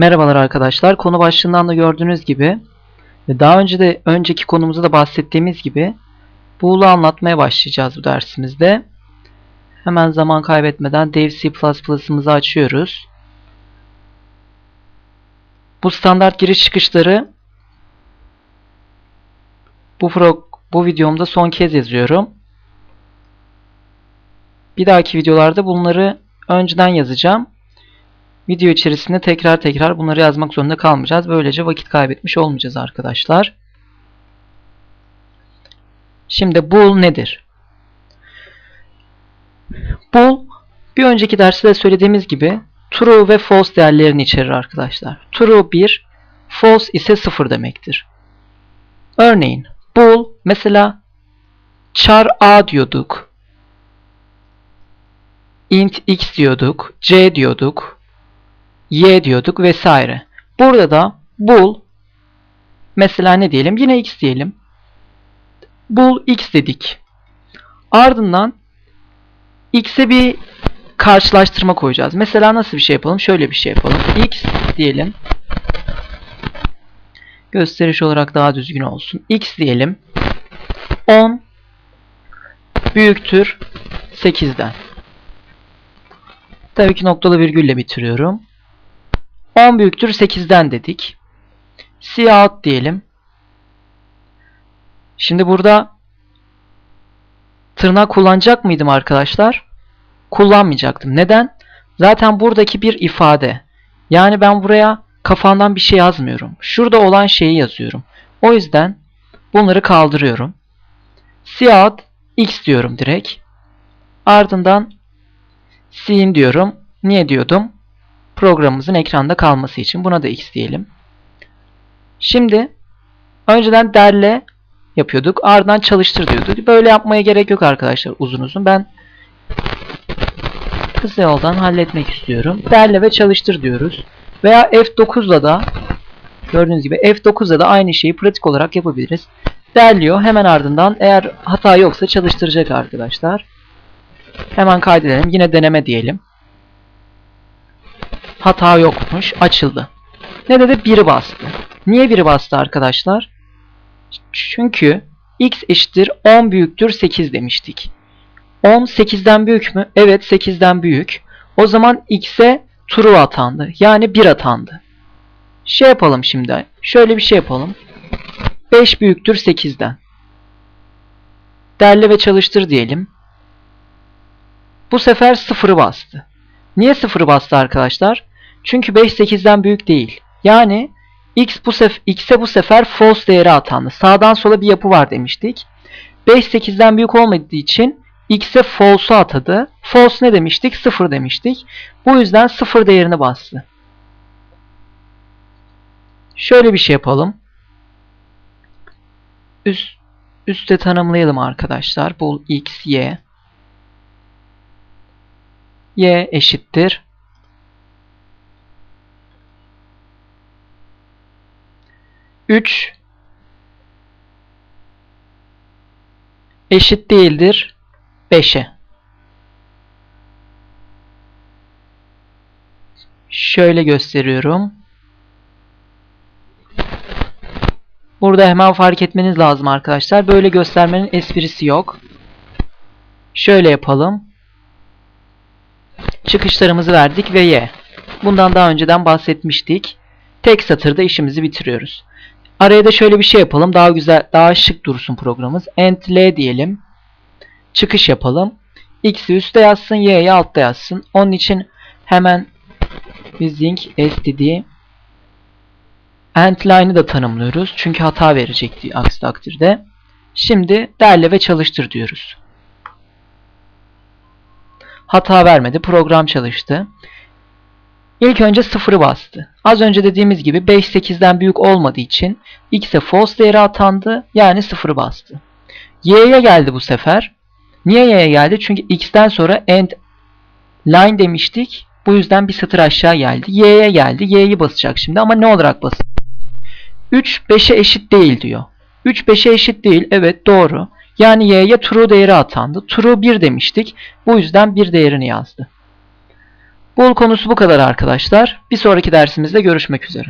Merhabalar arkadaşlar. Konu başlığından da gördüğünüz gibi ve daha önce de önceki konumuzda da bahsettiğimiz gibi Bool'u anlatmaya başlayacağız bu dersimizde. Hemen zaman kaybetmeden Dev C++'ımızı açıyoruz. Bu standart giriş çıkışları bu bu videomda son kez yazıyorum. Bir dahaki videolarda bunları önceden yazacağım. Video içerisinde tekrar tekrar bunları yazmak zorunda kalmayacağız. Böylece vakit kaybetmiş olmayacağız arkadaşlar. Şimdi bool nedir? Bool bir önceki derste de söylediğimiz gibi true ve false değerlerini içerir arkadaşlar. True 1, false ise 0 demektir. Örneğin bool mesela char a diyorduk. int x diyorduk, c diyorduk, y diyorduk vesaire. Burada da bool mesela ne diyelim? Yine x diyelim. Bool x dedik. Ardından x'e bir karşılaştırma koyacağız. Mesela nasıl bir şey yapalım? Şöyle bir şey yapalım. x diyelim. Gösteriş olarak daha düzgün olsun. x diyelim. 10 büyüktür 8'den. Tabii ki noktalı virgülle bitiriyorum. 10 büyüktür 8'den dedik. Cout diyelim. Şimdi burada tırnak kullanacak mıydım arkadaşlar? Kullanmayacaktım. Neden? Zaten buradaki bir ifade. Yani ben buraya kafamdan bir şey yazmıyorum. Şurada olan şeyi yazıyorum. O yüzden bunları kaldırıyorum. Cout x diyorum direkt. Ardından sin diyorum. Niye diyordum? Programımızın ekranda kalması için. Buna da x diyelim. Şimdi önceden derle yapıyorduk. Ardından çalıştır diyorduk. Böyle yapmaya gerek yok arkadaşlar uzun uzun. Ben kısa yoldan halletmek istiyorum. Derle ve çalıştır diyoruz. Veya F9'la da gördüğünüz gibi F9'la da aynı şeyi pratik olarak yapabiliriz. Derliyor. Hemen ardından eğer hata yoksa çalıştıracak arkadaşlar. Hemen kaydedelim. Yine deneme diyelim. Hata yokmuş. Açıldı. Ne dedi? 1'i bastı. Niye 1'i bastı arkadaşlar? Çünkü x eşittir 10 büyüktür 8 demiştik. 10 8'den büyük mü? Evet 8'den büyük. O zaman x'e true atandı. Yani 1 atandı. Şey yapalım şimdi. Şöyle bir şey yapalım. 5 büyüktür 8'den. Derle ve çalıştır diyelim. Bu sefer 0'ı bastı. Niye 0'ı bastı arkadaşlar? Çünkü 5 8'den büyük değil. Yani x bu x'e bu sefer false değeri atandı. Sağdan sola bir yapı var demiştik. 5 8'den büyük olmadığı için x'e false'u atadı. False ne demiştik? 0 demiştik. Bu yüzden 0 değerini bastı. Şöyle bir şey yapalım. Üst, üstte tanımlayalım arkadaşlar. Bul x, y. y eşittir. Üç eşit değildir 5'e. Şöyle gösteriyorum. Burada hemen fark etmeniz lazım arkadaşlar. Böyle göstermenin esprisi yok. Şöyle yapalım. Çıkışlarımızı verdik ve y. Bundan daha önceden bahsetmiştik. Tek satırda işimizi bitiriyoruz. Araya da şöyle bir şey yapalım. Daha güzel, daha şık dursun programımız. Ent L diyelim. Çıkış yapalım. X'i üstte yazsın, Y'yi altta yazsın. Onun için hemen using std line'ı da tanımlıyoruz. Çünkü hata verecekti aksi takdirde. Şimdi derle ve çalıştır diyoruz. Hata vermedi. Program çalıştı. İlk önce 0'ı bastı. Az önce dediğimiz gibi 5 8'den büyük olmadığı için x'e false değeri atandı. Yani 0'ı bastı. y'ye geldi bu sefer. Niye y'ye geldi? Çünkü x'ten sonra end line demiştik. Bu yüzden bir satır aşağı geldi. y'ye geldi. y'yi basacak şimdi ama ne olarak basacak? 3 5'e eşit değil diyor. 3 5'e eşit değil. Evet doğru. Yani y'ye true değeri atandı. True 1 demiştik. Bu yüzden 1 değerini yazdı. Bool konusu bu kadar arkadaşlar. Bir sonraki dersimizde görüşmek üzere.